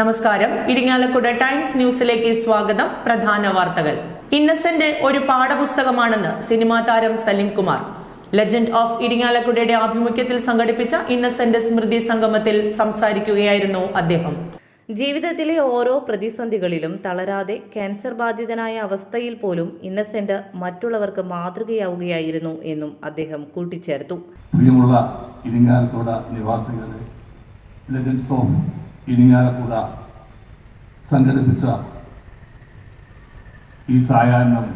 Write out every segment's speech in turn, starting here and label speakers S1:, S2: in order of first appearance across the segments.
S1: നമസ്കാരം. ഇരിങ്ങാലക്കുട ടൈംസ് ന്യൂസിലേക്ക് സ്വാഗതം. പ്രധാന വാർത്തകൾ. ഇന്നസെന്റ് ഒരു പാഠപുസ്തകമാണെന്ന് സിനിമാ താരം സലിം കുമാർ ലെജൻഡ് ഓഫ് ഇരിങ്ങാലക്കുടയുടെ ആഭിമുഖ്യത്തിൽ സംഘടിപ്പിച്ച ഇന്നസെന്റ് സ്മൃതി സംഗമത്തിൽ സംസാരിക്കുകയായിരുന്നു അദ്ദേഹം.
S2: ജീവിതത്തിലെ ഓരോ പ്രതിസന്ധികളിലും തളരാതെ ക്യാൻസർ ബാധിതനായ അവസ്ഥയിൽ പോലും ഇന്നസെന്റ് മറ്റുള്ളവർക്ക് മാതൃകയാവുകയായിരുന്നു എന്നും അദ്ദേഹം കൂട്ടിച്ചേർത്തു.
S3: പ്രിയമുള്ള ഇരിങ്ങാലക്കുട നിവാസികളെ ലെജൻസ് ഓഫ് ഇരിങ്ങാലക്കുട സംഘടിപ്പിച്ച ഈ സായാഹ്നം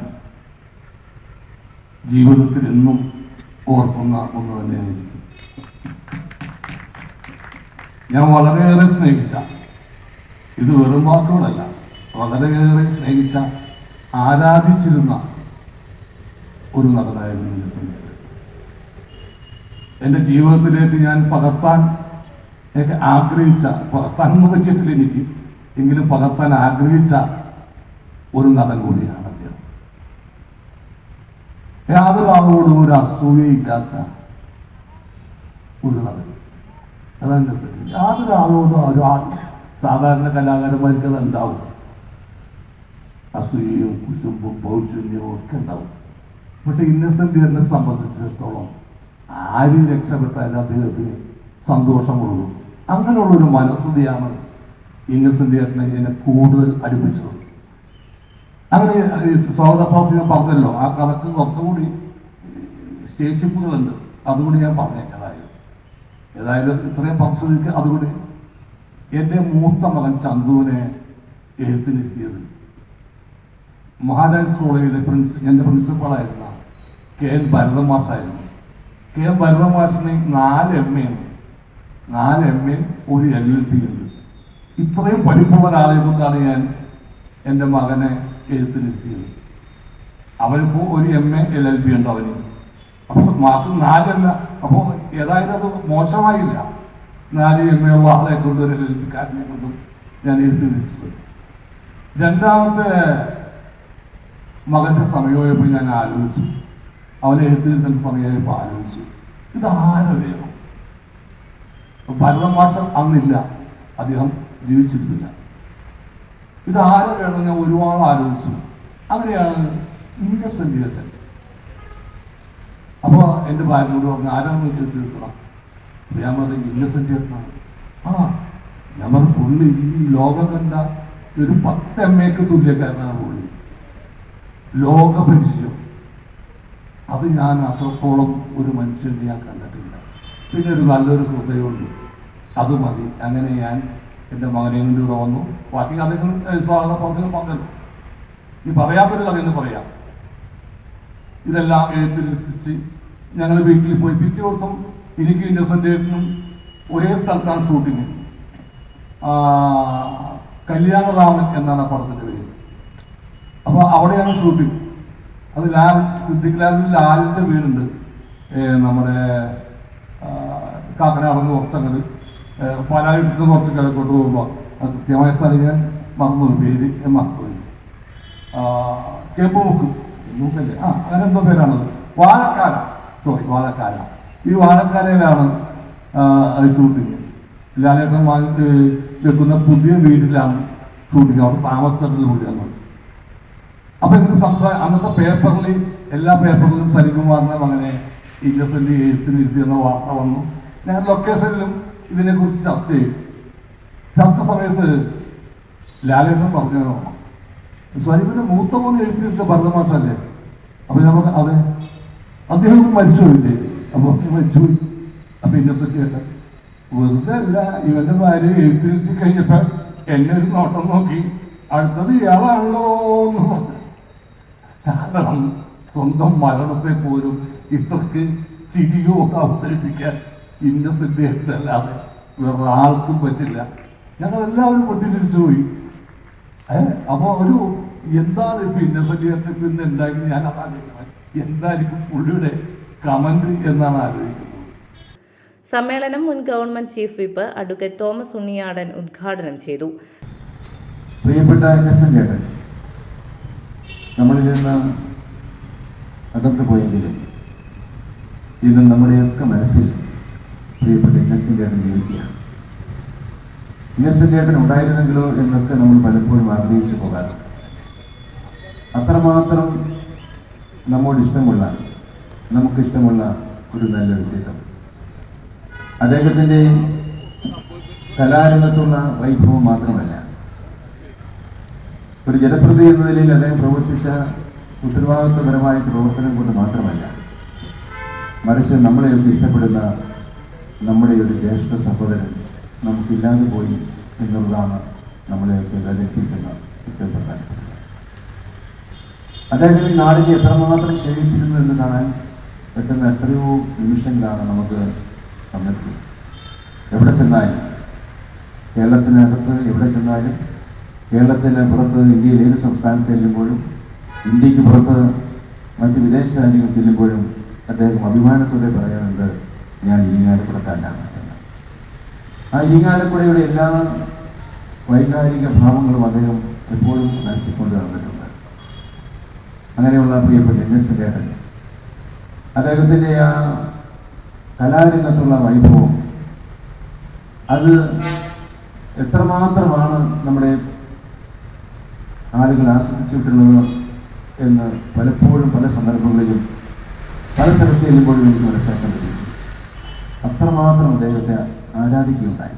S3: ജീവിതത്തിൽ എന്നും ഓർക്കുന്ന ഒന്ന് തന്നെയായിരിക്കും. ഞാൻ വളരെയേറെ സ്നേഹിച്ച ഇത് വെറും വാക്കുകളല്ല വളരെയേറെ സ്നേഹിച്ച ആരാധിച്ചിരുന്ന ഒരു നടനായിരുന്നു എന്റെ സംഗീതം. എന്റെ ജീവിതത്തിലേക്ക് ഞാൻ പകർത്താൻ ആഗ്രഹിച്ച സന്മുഖത്തിൽ എനിക്ക്. എങ്കിലും പകർത്താൻ ആഗ്രഹിച്ച ഒരു നടൻ കൂടിയാണ് അദ്ദേഹം. യാതൊരു ആളോടും ഒരു അസൂയയില്ലാത്ത ഒരു നടൻ. അതാണ് യാതൊരു ആളോടും ഒരു ആ- സാധാരണ കലാകാരന്മാർക്ക് അത് ഉണ്ടാവും. അസൂയയും കുശുമ്പും പൗരുണ്യവും ഒക്കെ ഉണ്ടാവും. പക്ഷെ ഇന്നസെന്റ് എന്നെ സംബന്ധിച്ചിടത്തോളം ആരും രക്ഷപ്പെട്ടാലും അദ്ദേഹത്തിന് സന്തോഷമുള്ളൂ അങ്ങനെയുള്ളൊരു മനസ്സുതിയാണ് ഇന്നസെന്റ് എന്നെ എന്നെ കൂടുതൽ അടുപ്പിച്ചത്. അങ്ങനെ ഈ സ്വാഗതപ്രാസം പറഞ്ഞല്ലോ ആ കണക്ക് കുറച്ചുകൂടി ശേഷിപ്പുകളുണ്ട്. അതുകൂടി ഞാൻ പറഞ്ഞേക്കാം ഏതായാലും ഇത്രയും പദ്ധതിക്ക് അതുകൂടി എന്റെ മൂത്ത മകൻ ചന്തുവിനെ എഴുത്തിനിരുത്തിയത് മഹാരാജ് കോളേജിലെ പ്രിൻസ് എന്റെ പ്രിൻസിപ്പാളായിരുന്ന കെ എൻ ഭരതമാഷായിരുന്നു. കെ എൻ ഭരതമാഷിന് നാല് എം എ നാല് എം എ ഒരു എൽ എൽ പി ഉണ്ട് ഇത്രയും പഠിപ്പുള്ള ഒരാളെ കൊണ്ടാണ് ഞാൻ എന്റെ മകനെ എഴുത്തിനിരുത്തിയത് അവനിപ്പോൾ ഒരു M A L L P ഉണ്ട് അവന്. അപ്പോൾ മാസം നാലല്ല. അപ്പോൾ ഏതായാലും അത് മോശമായില്ല. നാല് എം എ ഉള്ള ആളെ കൊണ്ട് ഒരു എൽ എൽ പിക്കാരനെ കൊണ്ടും ഞാൻ എഴുത്തിനിരിച്ചത് രണ്ടാമത്തെ മകന്റെ സമയമായപ്പോൾ ഞാൻ ആലോചിച്ചു. അവനെ എഴുത്തിരുത്തേണ്ട സമയമായപ്പോൾ ആലോചിച്ചു. ഇത് വേണം ഭരതൻ മാഷ അന്നില്ല. അദ്ദേഹം ജീവിച്ചിരുന്നില്ല. ഇത് ആരെ വേണം ഞാൻ ഒരുപാട് ആലോചിച്ചു. അങ്ങനെയാണ് ചേട്ടൻ അപ്പോൾ എന്റെ ഭാര്യനോട് പറഞ്ഞു ആരാണെന്ന് ചോദിച്ചിരിക്കണം ഞാൻ പറഞ്ഞു ഇന്നസെന്റ് ആ ഞാൻ പറഞ്ഞു പുള്ളി ഈ ലോകം കണ്ട ഒരു പത്ത് എം എക്ക് തുല്യക്കാരനാണ് പുള്ളി. ലോകപരിചയം. അത് ഞാൻ അത്രത്തോളം ഒരു മനുഷ്യനെ ഞാൻ കണ്ടിട്ടില്ല. പിന്നെ ഒരു നല്ലൊരു ഹൃദയമുണ്ട്. അത് മതി. അങ്ങനെ ഞാൻ എന്റെ മകനെ കൊണ്ട് ഇവിടെ വന്നു. ബാക്കി കഥകൾ സ്വാഗത പറഞ്ഞു ഈ പറയാത്തൊരു കഥ എന്ന് പറയാം. ഇതെല്ലാം എഴുത്തിൽ രസിച്ച് ഞങ്ങൾ വീട്ടിൽ പോയി പിറ്റേ ദിവസം എനിക്ക് ഇന്നസെന്റേറ്റിനും ഒരേ സ്ഥലത്താണ് ഷൂട്ടിങ്. കല്യാണരാമൻ എന്നാണ് ആ പടത്തിന്റെ പേര്. അപ്പോൾ അവിടെയാണ് ഷൂട്ടിങ്. അത് ലാൽ സിദ്ദിഖ് ലാലിന്റെ ലാലിന്റെ വീടുണ്ട് നമ്മുടെ കാക്കനാടന്ന് കുറച്ചങ്ങട് പാലായിട്ട് കുറച്ച് കിഴക്കോട്ട് പോകുമ്പോൾ കൃത്യമായ സ്ഥലം ഞാൻ മറന്നു പേര് മറന്നുപോയി ചെമ്പുമുക്ക് ചെമ്പുമുക്കല്ലേ? ആ അങ്ങനെ എന്തോ പേരാണത്. വാഴക്കാല സോറി വാഴക്കാല. ഈ വാഴക്കാലയിലാണ് ഷൂട്ടിങ് ലാലേട്ടൻ വാങ്ങി വെക്കുന്ന പുതിയ വീട്ടിലാണ് ഷൂട്ടിങ് അവിടെ താമസത്തിൽ കൂടിയാണ് അപ്പൊ ഇന്ന് സംസാരം അന്നത്തെ പേപ്പറിൽ എല്ലാ പേപ്പറിലും സരികുമാറിനെ അങ്ങനെ ഇന്നസെന്റ് എഴുത്തിനിരുത്തി എന്ന വാർത്ത വന്നു. ഞാൻ ലൊക്കേഷനിലും ഇതിനെക്കുറിച്ച് ചർച്ച ചെയ്യും. ചർച്ച സമയത്ത് ലാലേട്ടൻ പറഞ്ഞു സ്വരീപിന്റെ മൂത്ത മോൻ എഴുത്തിരുത്ത ഭരതമാഷല്ലേ അപ്പൊ ഞാൻ പറഞ്ഞു അതെ. അദ്ദേഹം മരിച്ചുപോയില്ലേ? അപ്പൊ മരിച്ചുപോയി. അപ്പൊ ഇന്നസെന്റ് ചേട്ടൻ വെറുതെ അല്ല ഇവന്റെ ഭാര്യ എഴുത്തിരുത്തി കഴിഞ്ഞപ്പോ എന്നെ ഒരു നോട്ടം നോക്കി അടുത്തത് ഇയാളാണല്ലോ എന്ന് പറഞ്ഞു. കാരണം സ്വന്തം മരണത്തെ പോലും ഇത്രക്ക് ചിരിയോട് അവതരിപ്പിക്കാൻ ഇന്നസെന്റ് അല്ലാതെ വേറെ ആൾക്കും പറ്റില്ല. ഞങ്ങൾ എല്ലാവരും പൊട്ടിച്ചിരിച്ചു പോയി. ഏ? അപ്പൊ ഒരു എന്താണ് ഇപ്പൊ ഇന്നസെന്റ് പിന്നെ ഉണ്ടാക്കി ഞാൻ അതാലോചിക്കുന്നത്? എന്തായിരിക്കും പുള്ളിയുടെ കമന്റ് എന്നാണ് ആലോചിക്കുന്നത്.
S2: സമ്മേളനം മുൻ government chief whip advocate Thomas Unniyadan ഉദ്ഘാടനം ചെയ്തു.
S4: പ്രിയപ്പെട്ട ചേട്ടൻ നമ്മളിൽ നിന്ന് അകന്നു പോയെങ്കിലും ഇന്ന് നമ്മുടെയൊക്കെ മനസ്സിൽ പ്രിയപ്പെട്ട ഇന്നസെന്റ് ചേട്ടൻ ജീവിക്കുക ഇന്നസെന്റ് ചേട്ടൻ ഉണ്ടായിരുന്നെങ്കിലോ എന്നൊക്കെ നമ്മൾ പലപ്പോഴും ആഗ്രഹിച്ചു പോകാറുണ്ട്. അത്രമാത്രം നമ്മോട് ഇഷ്ടമുള്ള നമുക്കിഷ്ടമുള്ള ഒരു നല്ല വ്യക്തിത്വം. അദ്ദേഹത്തിന്റെ കലാരംഗത്തുള്ള വൈഭവം മാത്രമല്ല. ഒരു ജനപ്രതി എന്ന നിലയിൽ അദ്ദേഹം പ്രവർത്തിച്ച ഉത്തരവാദിത്വപരമായ പ്രവർത്തനം കൊണ്ട് മാത്രമല്ല മറിച്ച് നമ്മളെയൊക്കെ ഇഷ്ടപ്പെടുന്ന നമ്മുടെ ഒരു ജ്യേഷ്ഠ സഹോദരൻ നമുക്കില്ലാതെ പോയി എന്നുള്ളതാണ് നമ്മളെയൊക്കെ വേദനിപ്പിക്കുന്ന കുറ്റപ്പെട്ട അദ്ദേഹം ഈ നാടിനെ എത്രമാത്രം ക്ഷേമിച്ചിരുന്നു എന്ന് കാണാൻ പറ്റുന്ന എത്രയോ നിമിഷങ്ങളാണ് നമുക്ക് തന്നിട്ട് എവിടെ ചെന്നാലും കേരളത്തിനകത്ത് എവിടെ ചെന്നാലും കേരളത്തിന് പുറത്ത് ഇന്ത്യയിൽ ഏത് സംസ്ഥാനത്ത് ചെല്ലുമ്പോഴും ഇന്ത്യയ്ക്ക് പുറത്ത് മറ്റ് വിദേശ രാജ്യങ്ങൾ ചെല്ലുമ്പോഴും അദ്ദേഹം അഭിമാനത്തോടെ പറയാറുണ്ട് ഞാൻ ഇരിങ്ങാലക്കുടക്കാരനാണ് ആ ഇരിങ്ങാലക്കുടയുടെ എല്ലാ വൈകാരിക ഭാവങ്ങളും അദ്ദേഹം എപ്പോഴും മനസ്സിക്കൊണ്ട് നടന്നിട്ടുണ്ട്. അങ്ങനെയുള്ള പ്രിയപ്പെട്ട എൻ എസ് ചേട്ടൻ അദ്ദേഹത്തിന്റെ ആ കലാരംഗത്തുള്ള വൈഭവം അത് എത്രമാത്രമാണ് നമ്മുടെ ആളുകൾ ആസ്വദിച്ചിട്ടുള്ളത് എന്ന് പലപ്പോഴും പല സന്ദർഭങ്ങളിലും പല സ്ഥലത്ത് ചെല്ലുമ്പോഴും എനിക്ക് മനസ്സിലാക്കാൻ കഴിയും അത്രമാത്രം അദ്ദേഹത്തെ ആരാധിക്കുകയുണ്ടായി.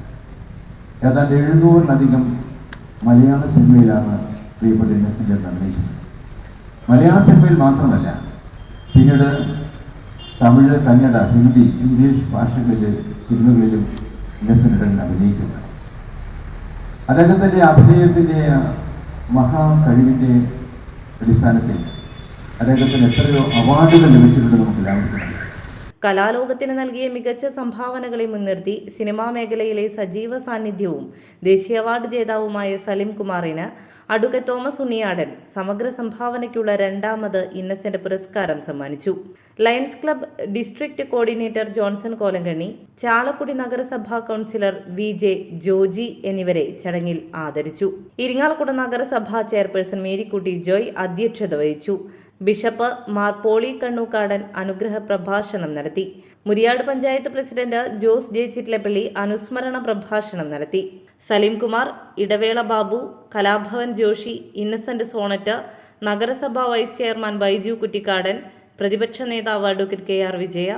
S4: ഏതാണ്ട് എഴുന്നൂറിലധികം മലയാള സിനിമയിലാണ് പ്രിയപ്പെട്ട ഇന്നസെന്റ് അഭിനയിച്ചത്. മലയാള സിനിമയിൽ മാത്രമല്ല പിന്നീട് തമിഴ് കന്നഡ ഹിന്ദി ഇംഗ്ലീഷ് ഭാഷകളിലെ സിനിമകളിലും ഇന്നസെന്റ് അഭിനയിക്കുന്നു അദ്ദേഹത്തിന്റെ അഭിനയത്തിന്റെ മഹാ കഴിവിന്റെ അടിസ്ഥാനത്തിൽ അദ്ദേഹത്തിന് എത്രയോ അവാർഡുകൾ ലഭിച്ചിട്ടുണ്ട് നമുക്ക് എല്ലാവർക്കും
S2: കലാലോകത്തിന് നൽകിയ മികച്ച സംഭാവനകളെ മുൻനിർത്തി സിനിമാ മേഖലയിലെ സജീവ സാന്നിധ്യവും ദേശീയ അവാർഡ് ജേതാവുമായ സലിം കുമാറിന് അടുക്ക തോമസ് ഉണ്ണിയാടൻ സമഗ്ര സംഭാവനയ്ക്കുള്ള രണ്ടാമത് ഇന്നസെന്റ് പുരസ്കാരം സമ്മാനിച്ചു. Lions Club district coordinator Johnson Kolankanni Chalakudy നഗരസഭാ കൗൺസിലർ വി ജെ ജോജി എന്നിവരെ ചടങ്ങിൽ ആദരിച്ചു. ഇരിങ്ങാലക്കുട നഗരസഭാ ചെയർപേഴ്സൺ മേരിക്കുട്ടി ജോയ് അധ്യക്ഷത വഹിച്ചു. ബിഷപ്പ് മാർ പോളി കണ്ണൂക്കാടൻ അനുഗ്രഹ പ്രഭാഷണം നടത്തി. മുരിയാട് പഞ്ചായത്ത് പ്രസിഡന്റ് ജോസ് ജെ ചിറ്റ്ലപ്പള്ളി അനുസ്മരണ പ്രഭാഷണം നടത്തി. സലീംകുമാർ ഇടവേള ബാബു കലാഭവൻ ജോഷി ഇന്നസെന്റ് സോണറ്റ് നഗരസഭാ വൈസ് ചെയർമാൻ ബൈജു കുറ്റിക്കാടൻ പ്രതിപക്ഷ നേതാവ് advocate K R Vijaya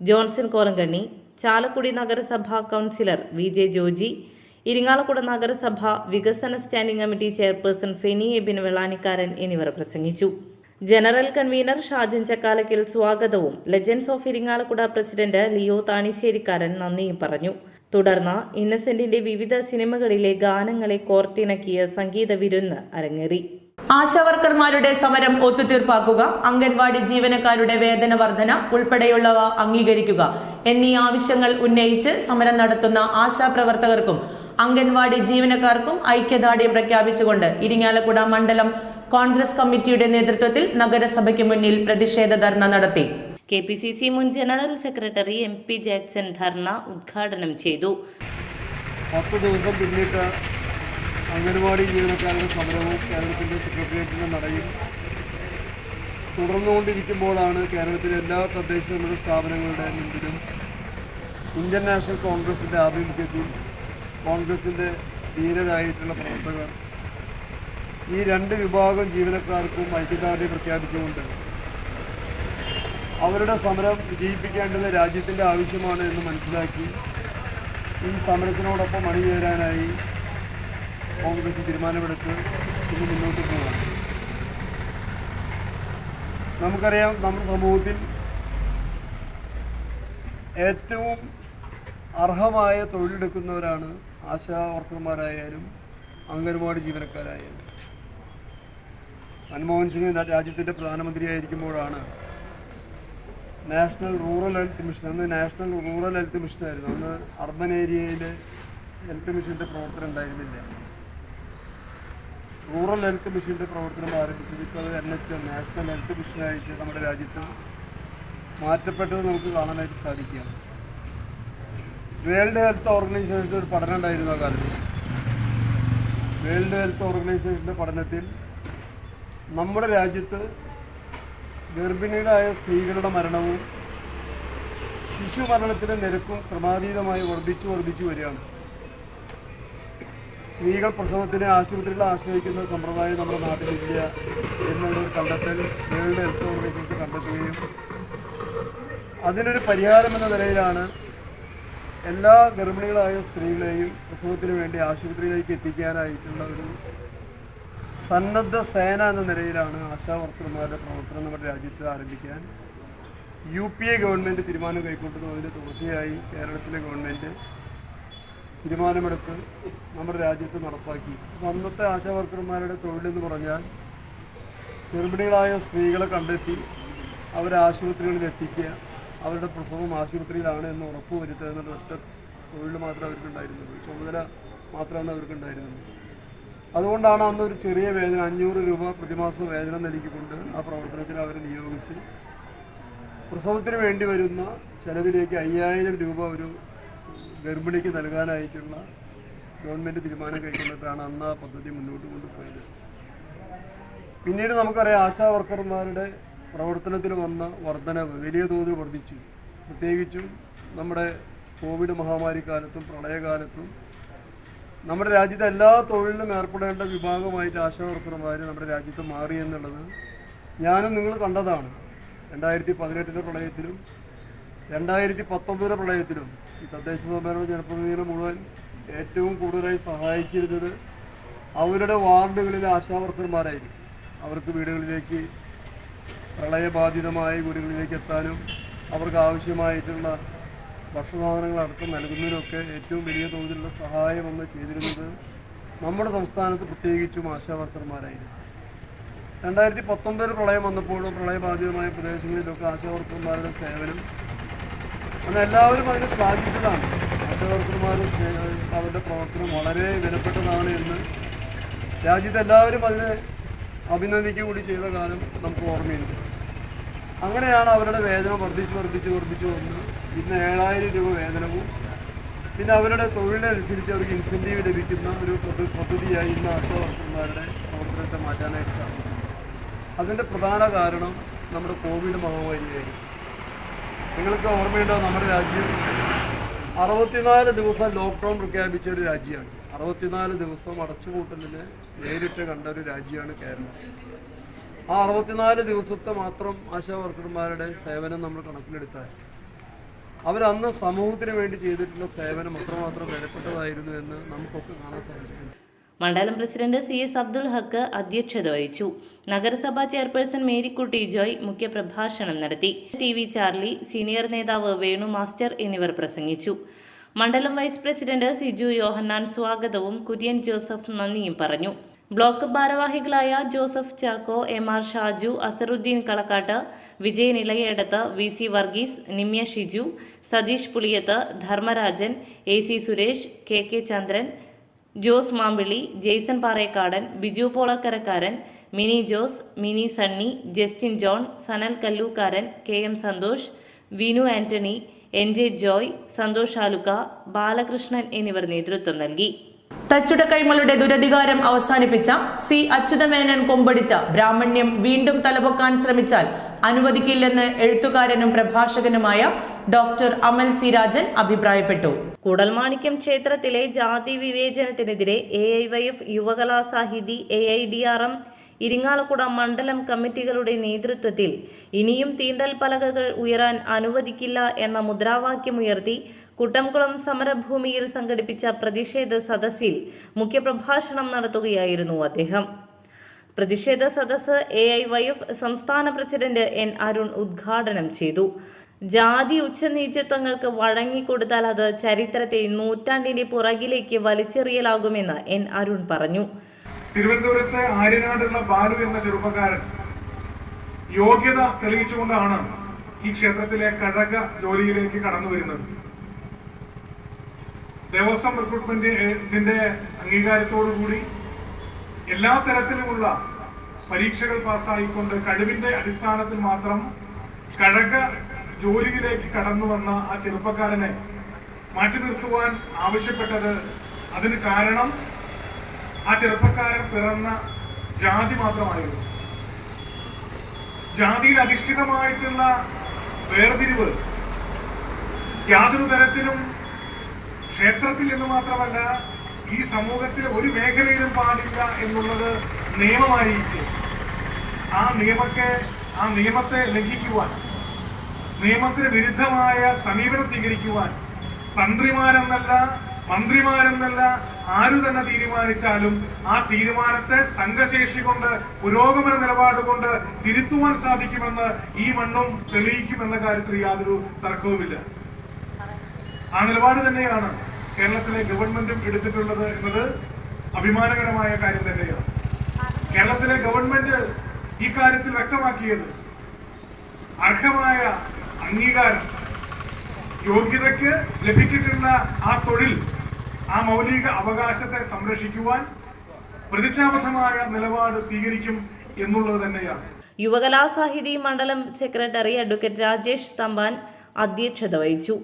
S2: Johnson Kolankanni Chalakudy നഗരസഭാ councillor V J Joji Irinjalakuda നഗരസഭ വികസന standing committee chairperson Feni Ebin Vellanikkaran എന്നിവർ പ്രസംഗിച്ചു. ജനറൽ കൺവീനർ ഷാജൻ ചക്കാലക്കൽ സ്വാഗതവും. Legends of Irinjalakuda president Leo Thanisserikkaran നന്ദിയും പറഞ്ഞു. തുടർന്ന് ഇന്നസെന്റിന്റെ വിവിധ സിനിമകളിലെ ഗാനങ്ങളെ കോർത്തിണക്കിയ സംഗീത വിരുന്ന് അരങ്ങേറി.
S1: ആശാവർക്കർമാരുടെ സമരം ഒത്തുതീർപ്പാക്കുക അംഗൻവാടി ജീവനക്കാരുടെ വേതന വർധന ഉൾപ്പെടെയുള്ളവ അംഗീകരിക്കുക എന്നീ ആവശ്യങ്ങൾ ഉന്നയിച്ച് സമരം നടത്തുന്ന ആശാപ്രവർത്തകർക്കും അംഗൻവാടി ജീവനക്കാർക്കും ഐക്യദാർഢ്യം പ്രഖ്യാപിച്ചുകൊണ്ട് ഇരിങ്ങാലക്കുട മണ്ഡലം കോൺഗ്രസ് കമ്മിറ്റിയുടെ നേതൃത്വത്തിൽ നഗരസഭയ്ക്ക് മുന്നിൽ പ്രതിഷേധ ധർണ നടത്തി.
S2: കെ പി സി സി മുൻ general secretary M P Jackson dharna ഉദ്ഘാടനം ചെയ്തു.
S5: പത്ത് ദിവസം പിന്നിട്ട് അംഗൻവാടി ജീവനക്കാരുടെ സമരവും കേരളത്തിന്റെ സെക്രട്ടേറിയറ്റിന്റെ നടയും തുടർന്നുകൊണ്ടിരിക്കുമ്പോഴാണ് കേരളത്തിലെ എല്ലാ തദ്ദേശ സ്വയംഭരണ സ്ഥാപനങ്ങളുടെ മുൻപിലും ഇന്ത്യൻ നാഷണൽ കോൺഗ്രസിന്റെ ആഭിമുഖ്യത്തിൽ കോൺഗ്രസിന്റെ ധീരരായിട്ടുള്ള പ്രവർത്തകർ ഈ രണ്ട് വിഭാഗം ജീവനക്കാർക്കും ഐക്യദാർഢ്യം പ്രഖ്യാപിച്ചുകൊണ്ട് അവരുടെ സമരം വിജയിപ്പിക്കേണ്ടത് രാജ്യത്തിന്റെ ആവശ്യമാണ് എന്ന് മനസ്സിലാക്കി ഈ സമരത്തിനോടൊപ്പം അണിചേരാനായി കോൺഗ്രസ് തീരുമാനമെടുത്ത് ഇന്ന് മുന്നോട്ട് പോകാം നമുക്കറിയാം നമ്മുടെ സമൂഹത്തിൽ ഏറ്റവും അർഹമായ തൊഴിലെടുക്കുന്നവരാണ് ആശാ വർക്കർമാരായാലും അംഗൻവാടി ജീവനക്കാരായാലും. മൻമോഹൻ സിംഗ് രാജ്യത്തിന്റെ പ്രധാനമന്ത്രിയായിരിക്കുമ്പോഴാണ് നാഷണൽ റൂറൽ ഹെൽത്ത് മിഷൻ. അന്ന് നാഷണൽ റൂറൽ ഹെൽത്ത് മിഷൻ ആയിരുന്നു. അന്ന് അർബൻ ഏരിയയിൽ ഹെൽത്ത് മിഷന്റെ പ്രവർത്തനം ഉണ്ടായിരുന്നില്ല. റൂറൽ ഹെൽത്ത് മിഷന്റെ പ്രവർത്തനം ആരംഭിച്ചത് ഇപ്പോൾ അത് എൻ എച്ച് നാഷണൽ ഹെൽത്ത് മിഷനായിട്ട് നമ്മുടെ രാജ്യത്ത് മാറ്റപ്പെട്ടത് നമുക്ക് കാണാനായിട്ട് സാധിക്കുകയാണ് വേൾഡ് ഹെൽത്ത് ഓർഗനൈസേഷന്റെ ഒരു പഠനം ഉണ്ടായിരുന്നു ആ കാലത്ത്. വേൾഡ് ഹെൽത്ത് ഓർഗനൈസേഷന്റെ പഠനത്തിൽ നമ്മുടെ രാജ്യത്ത് ഗർഭിണികളായ സ്ത്രീകളുടെ മരണവും ശിശു മരണത്തിന്റെ നിരക്കും ക്രമാതീതമായി വർദ്ധിച്ചു വർദ്ധിച്ചു വരികയാണ്. സ്ത്രീകൾ പ്രസവത്തിന് ആശുപത്രികളെ ആശ്രയിക്കുന്ന സമ്പ്രദായം നമ്മുടെ നാട്ടിലില്ല എന്നുള്ളൊരു കണ്ടെത്തൽ വേൾഡ് ഹെൽത്ത് ഓർഗനൈസേഷൻ കണ്ടെത്തുകയും അതിനൊരു പരിഹാരം എന്ന നിലയിലാണ് എല്ലാ ഗർഭിണികളായ സ്ത്രീകളെയും പ്രസവത്തിന് വേണ്ടി ആശുപത്രിയിലേക്ക് എത്തിക്കാനായിട്ടുള്ള ഒരു സന്നദ്ധ സേന എന്ന നിലയിലാണ് ആശാ വർക്കർമാരുടെ പ്രവർത്തനം നമ്മുടെ രാജ്യത്ത് ആരംഭിക്കാൻ യു പി എ ഗവൺമെന്റ് തീരുമാനം കൈക്കൊണ്ടുന്നതിന് തുടർച്ചയായി കേരളത്തിലെ ഗവൺമെന്റ് തീരുമാനമെടുത്ത് നമ്മുടെ രാജ്യത്ത് നടപ്പാക്കി. അപ്പം അന്നത്തെ ആശാ വർക്കർമാരുടെ തൊഴിലെന്ന് പറഞ്ഞാൽ ഗർഭിണികളായ സ്ത്രീകളെ കണ്ടെത്തി അവരെ ആശുപത്രികളിൽ എത്തിക്കുക അവരുടെ പ്രസവം ആശുപത്രിയിലാണ് എന്ന് ഉറപ്പ് വരുത്തുക എന്നുള്ള ഒറ്റ തൊഴിൽ മാത്രമേ അവർക്കുണ്ടായിരുന്നുള്ളൂ. ചുമതല മാത്രമാണ് അവർക്കുണ്ടായിരുന്നുള്ളൂ. അതുകൊണ്ടാണ് അന്ന് ഒരു ചെറിയ വേതനം അഞ്ഞൂറ് രൂപ പ്രതിമാസ വേതനം നൽകിക്കൊണ്ട് ആ പ്രവർത്തനത്തിൽ അവരെ നിയോഗിച്ച്. പ്രസവത്തിന് വേണ്ടി വരുന്ന ചെലവിലേക്ക് അയ്യായിരം രൂപ ഒരു ഗർഭിണിക്ക് നൽകാനായിട്ടുള്ള ഗവൺമെന്റ് തീരുമാനം കൈക്കൊണ്ടിട്ടാണ് അന്ന് ആ പദ്ധതി മുന്നോട്ട് കൊണ്ടുപോയത്. പിന്നീട് നമുക്കറിയാം ആശാ വർക്കർമാരുടെ പ്രവർത്തനത്തിൽ വന്ന വർധനവ് വലിയ തോതിൽ വർദ്ധിച്ചു പ്രത്യേകിച്ചും നമ്മുടെ കോവിഡ് മഹാമാരി കാലത്തും പ്രളയകാലത്തും നമ്മുടെ രാജ്യത്തെ എല്ലാ തൊഴിലിലും ഏർപ്പെടേണ്ട വിഭാഗമായിട്ട് ആശാവർക്കർമാർ നമ്മുടെ രാജ്യത്ത് മാറി എന്നുള്ളത് ഞാനും നിങ്ങൾ കണ്ടതാണ്. രണ്ടായിരത്തി പതിനെട്ടിലെ പ്രളയത്തിലും രണ്ടായിരത്തി പത്തൊമ്പതിലെ പ്രളയത്തിലും ഈ തദ്ദേശ സ്വയംഭരണ ജനപ്രതിനിധികളെ മുഴുവൻ ഏറ്റവും കൂടുതലായി സഹായിച്ചിരുന്നത് അവരുടെ വാർഡുകളിലെ ആശാവർക്കർമാരായിരിക്കും. അവർക്ക് വീടുകളിലേക്ക് പ്രളയബാധിതമായ വീടുകളിലേക്ക് എത്താനും അവർക്ക് ആവശ്യമായിട്ടുള്ള ഭക്ഷണസാധനങ്ങൾ അടക്കം നൽകുന്നതിനൊക്കെ ഏറ്റവും വലിയ തോതിലുള്ള സഹായം നമ്മൾ ചെയ്തിരുന്നത് നമ്മുടെ സംസ്ഥാനത്ത് പ്രത്യേകിച്ചും ആശാവർക്കർമാരായിരുന്നു. രണ്ടായിരത്തി പത്തൊമ്പതിൽ പ്രളയം വന്നപ്പോഴും പ്രളയബാധിതമായ പ്രദേശങ്ങളിലൊക്കെ ആശാവർക്കർമാരുടെ സേവനം അന്ന് എല്ലാവരും അതിനെ ശ്ലാഘിച്ചതാണ് ആശാവർക്കർമാരുടെ അവരുടെ പ്രവർത്തനം വളരെ വിലപ്പെട്ടതാണ് എന്ന് രാജ്യത്ത് എല്ലാവരും അതിനെ അഭിനന്ദിക്കുക കൂടി ചെയ്ത കാലം നമുക്ക് ഓർമ്മയുണ്ട്. അങ്ങനെയാണ് അവരുടെ വേദന വർദ്ധിച്ച് വർദ്ധിച്ച് വർദ്ധിച്ച് വന്ന് ഇന്ന് ഏഴായിരം രൂപ വേതനവും. പിന്നെ അവരുടെ തൊഴിലനുസരിച്ച് അവർക്ക് ഇൻസെന്റീവ് ലഭിക്കുന്ന ഒരു പദ്ധ- പദ്ധതിയായി ഇന്ന് ആശാവർക്കർമാരുടെ പ്രവർത്തനത്തെ മാറ്റാനായിട്ട് സാധിച്ചു അതിന്റെ പ്രധാന കാരണം നമ്മുടെ കോവിഡ് മഹാമാരിയായിരുന്നു. നിങ്ങൾക്ക് ഓർമ്മയുണ്ടോ നമ്മുടെ രാജ്യം? അറുപത്തിനാല് ദിവസം ലോക്ക്ഡൗൺ പ്രഖ്യാപിച്ച ഒരു രാജ്യമാണ്. അറുപത്തിനാല് ദിവസം അടച്ചുപൂട്ടലിന് നേരിട്ട് കണ്ട ഒരു രാജ്യമാണ് കേരളം. ആ അറുപത്തിനാല് ദിവസത്തെ മാത്രം ആശാ വർക്കർമാരുടെ സേവനം നമ്മൾ കണക്കിലെടുത്താൽ അവരന്ന് സമൂഹത്തിന് വേണ്ടി ചെയ്തിട്ടുള്ള സേവനം അത്രമാത്രം വിലപ്പെട്ടതായിരുന്നു എന്ന് നമുക്കൊക്കെ കാണാൻ സാധിച്ചിട്ടുണ്ട്.
S2: മണ്ഡലം president C S Abdul Haq അധ്യക്ഷത വഹിച്ചു. നഗരസഭാ ചെയർപേഴ്സൺ മേരിക്കുട്ടി ജോയ് മുഖ്യപ്രഭാഷണം നടത്തി. ടി വി ചാർലി സീനിയർ നേതാവ് വേണു മാസ്റ്റർ എന്നിവർ പ്രസംഗിച്ചു. മണ്ഡലം വൈസ് പ്രസിഡന്റ് സിജു യോഹന്നാൻ സ്വാഗതവും കുര്യൻ ജോസഫ് നന്ദിയും പറഞ്ഞു. ബ്ലോക്ക് ഭാരവാഹികളായ Joseph Chacko M R Shaju Azharuddin Kalakkatt Vijayan Elayadath V C Varghese Nimya Shiju Satheesh Puliyath Dharmarajan A C Suresh K K Chandran Jose Mampilly Jaison Parekkadan Biju Polakkarakkaran Mini Jose Mini Sunny Justin John Sanal Kallookkaran K M Santhosh Vinu Antony N J Joy Santhosh Aluka Balakrishnan എന്നിവർ നേതൃത്വം നൽകി.
S1: തച്ചുട കൈമളുടെ ദുരധികാരം അവസാനിപ്പിച്ച C Achutha Menon കൊമ്പടിച്ച ബ്രാഹ്മണ്യം വീണ്ടും തലപൊക്കാൻ ശ്രമിച്ചാൽ അനുവദിക്കില്ലെന്ന് എഴുത്തുകാരനും പ്രഭാഷകനുമായ doctor Amal C Rajan അഭിപ്രായപ്പെട്ടു.
S2: കൂടൽമാണിക്യം ക്ഷേത്രത്തിലെ ജാതി വിവേചനത്തിനെതിരെ A I Y F Yuvakalasahithi A I D R M Irinjalakuda മണ്ഡലം കമ്മിറ്റികളുടെ നേതൃത്വത്തിൽ ഇനിയും തീണ്ടൽ പലകകൾ ഉയരാൻ അനുവദിക്കില്ല എന്ന മുദ്രാവാക്യമുയർത്തി കുട്ടംകുളം സമരഭൂമിയിൽ സംഘടിപ്പിച്ച പ്രതിഷേധ സദസ്സിൽ മുഖ്യപ്രഭാഷണം നടത്തുകയായിരുന്നു അദ്ദേഹം. പ്രതിഷേധ സദസ്സ് എ ഐ വൈ എഫ് സംസ്ഥാന പ്രസിഡന്റ് എൻ അരുൺ ഉദ്ഘാടനം ചെയ്തു. ജാതി ഉച്ചനീചത്വങ്ങൾക്ക് വഴങ്ങിക്കൊടുത്താൽ അത് ചരിത്രത്തെ നൂറ്റാണ്ടിന്റെ പുറകിലേക്ക് വലിച്ചെറിയലാകുമെന്ന് എൻ അരുൺ പറഞ്ഞു.
S6: തിരുവനന്തപുരത്തെ ആര്യനാടുള്ള ബാലു എന്ന ചെറുപ്പക്കാരൻ യോഗ്യത തെളിയിച്ചുകൊണ്ടാണ് ഈ ക്ഷേത്രത്തിലെ കഴക ജോലിയിലേക്ക് കടന്നു വരുന്നത് ദേവസ്വം റിക്രൂട്ട്മെന്റിന്റെ അംഗീകാരത്തോടുകൂടി എല്ലാ തരത്തിലുമുള്ള പരീക്ഷകൾ പാസ്സായിക്കൊണ്ട് കഴിവിന്റെ അടിസ്ഥാനത്തിൽ മാത്രം കഴക ജോലിയിലേക്ക് കടന്നു വന്ന ആ ചെറുപ്പക്കാരനെ മാറ്റി നിർത്തുവാൻ ആവശ്യപ്പെട്ടത് അതിന് കാരണം ആ ചെറുപ്പക്കാരൻ പിറന്ന ജാതി മാത്രമായിരുന്നു. ജാതിയിൽ അധിഷ്ഠിതമായിട്ടുള്ള വേർതിരിവ് യാതൊരു തരത്തിലും ക്ഷേത്രത്തിൽ എന്ന് മാത്രമല്ല ഈ സമൂഹത്തിൽ ഒരു മേഖലയിലും പാടില്ല എന്നുള്ളത് നിയമമായിരിക്കും. ആ നിയമത്തെ ആ നിയമത്തെ ലംഘിക്കുവാൻ നിയമത്തിന് വിരുദ്ധമായ സമീപനം സ്വീകരിക്കുവാൻ തന്ത്രിമാരെന്നല്ല മന്ത്രിമാരെന്നല്ല ആരു തന്നെ തീരുമാനിച്ചാലും ആ തീരുമാനത്തെ സംഘശേഷി കൊണ്ട് പുരോഗമന നിലപാട് കൊണ്ട് തിരുത്തുവാൻ സാധിക്കുമെന്ന് ഈ മണ്ണും തെളിയിക്കുമെന്ന കാര്യത്തിൽ യാതൊരു തർക്കവുമില്ല. ആ നിലപാട് തന്നെയാണ് കേരളത്തിലെ ഗവൺമെന്റും എടുത്തിട്ടുള്ളത് എന്നത് അഭിമാനകരമായ കാര്യം തന്നെയാണ്. കേരളത്തിലെ ഗവൺമെന്റ് ഈ കാര്യത്തിൽ വ്യക്തമാക്കിയത് അർഹമായ അംഗീകാരം യോഗ്യതയ്ക്ക് ലഭിച്ചിട്ടുള്ള ആ തൊഴിൽ ആ മൗലിക അവകാശത്തെ സംരക്ഷിക്കുവാൻ പ്രതിജ്ഞാബദ്ധമായ നിലപാട് സ്വീകരിക്കും എന്നുള്ളത് തന്നെയാണ്.
S2: യുവകലാസാഹിതി മണ്ഡലം സെക്രട്ടറി അഡ്വക്കേറ്റ് രാജേഷ് തമ്പാൻ അധ്യക്ഷത വഹിച്ചു.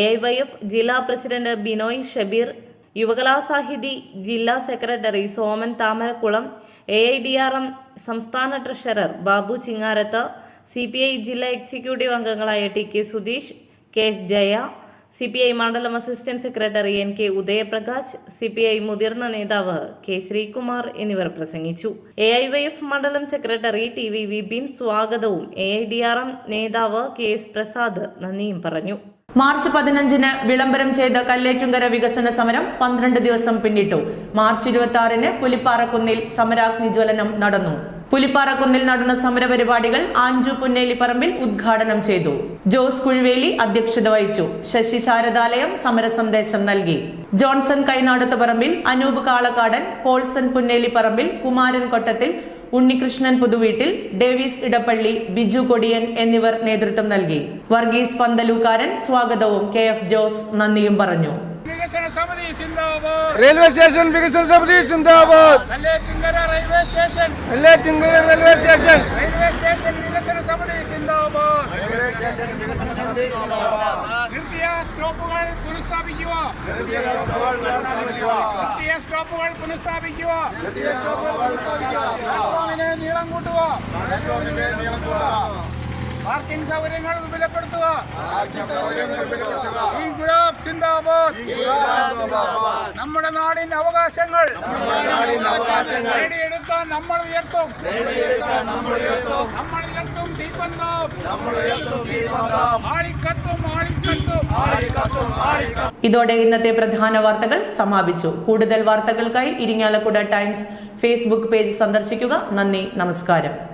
S2: എ വൈ എഫ് ജില്ലാ പ്രസിഡന്റ് ബിനോയ് ഷബീർ യുവകലാസാഹിതി ജില്ലാ secretary Soman Thamarakkulam A I D R M സംസ്ഥാന treasurer Babu Chingarath C P I ജില്ലാ എക്സിക്യൂട്ടീവ് അംഗങ്ങളായ T K Sudheesh K S Jaya C P I മണ്ഡലം assistant secretary N K Udayaprakash C P I മുതിർന്ന നേതാവ് K Sreekumar എന്നിവർ പ്രസംഗിച്ചു. A I Y F മണ്ഡലം secretary T V Vipin സ്വാഗതവും A I D R M നേതാവ് K S Prasad നന്ദിയും പറഞ്ഞു.
S1: മാർച്ച് പതിനഞ്ചിന് വിളംബരം ചെയ്ത കല്ലേറ്റുങ്കര വികസന സമരം പന്ത്രണ്ട് ദിവസം പിന്നിട്ടു. മാർച്ച് ഇരുപത്തി ആറിന് പുലിപ്പാറക്കുന്നിൽ സമരാഗ്നി ജ്വലനം നടന്നു. പുലിപ്പാറക്കുന്നിൽ നടന്ന സമരപരിപാടികൾ ആൻഡ്രു പുന്നേലിപ്പറമ്പിൽ ഉദ്ഘാടനം ചെയ്തു. ജോസ് കുഴിവേലി അധ്യക്ഷത വഹിച്ചു. ശശി ശാരദാലയം സമര സന്ദേശം നൽകി. Johnson Kainadath Parambil Anoop Kalakkadan Paulson Punneliparambil Kumaran Kottathil Unnikrishnan Puthuveettil Davis Edappally Biju Kodiyan എന്നിവർ നേതൃത്വം നൽകി. വർഗീസ് പന്തലൂക്കാരൻ സ്വാഗതവും കെ എഫ് ജോസ് നന്ദിയും പറഞ്ഞു.
S7: വികസന സമിതി സിന്ദാബാദ്.
S8: റെയിൽവേ സ്റ്റേഷൻ വികസന സമിതി സിന്ദാബാദ്.
S7: Nelletinkara railway station.
S8: Nelletinkara railway station.
S7: Railway station വികസന സമിതി സിന്ദാബാദ്. നിർത്തിയ സ്റ്റോപ്പുകൾ പുനഃസ്ഥാപിക്കുക. നിർത്തിയ സ്റ്റോപ്പുകൾ പുനഃസ്ഥാപിക്കുക. പ്ലാറ്റ്ഫോമിന് നീളം കൂട്ടുക. പാർക്കിംഗ് സൗകര്യങ്ങൾ വിപുലപ്പെടുത്തുക നമ്മുടെ നാടിന്റെ അവകാശങ്ങൾ. നേടിയെടുക്കാൻ നമ്മൾ ഉയർത്തും. നമ്മൾ ഉയർത്തും. തീപ്പന്തം. ആളിക്കത്തും ആളിക്കത്തും.
S1: ഇതോടെ ഇന്നത്തെ പ്രധാന വാർത്തകൾ സമാപിച്ചു. കൂടുതൽ വാർത്തകൾക്കായി ഇരിങ്ങാലക്കുട ടൈംസ് ഫേസ്ബുക്ക് പേജ് സന്ദർശിക്കുക. നന്ദി നമസ്കാരം.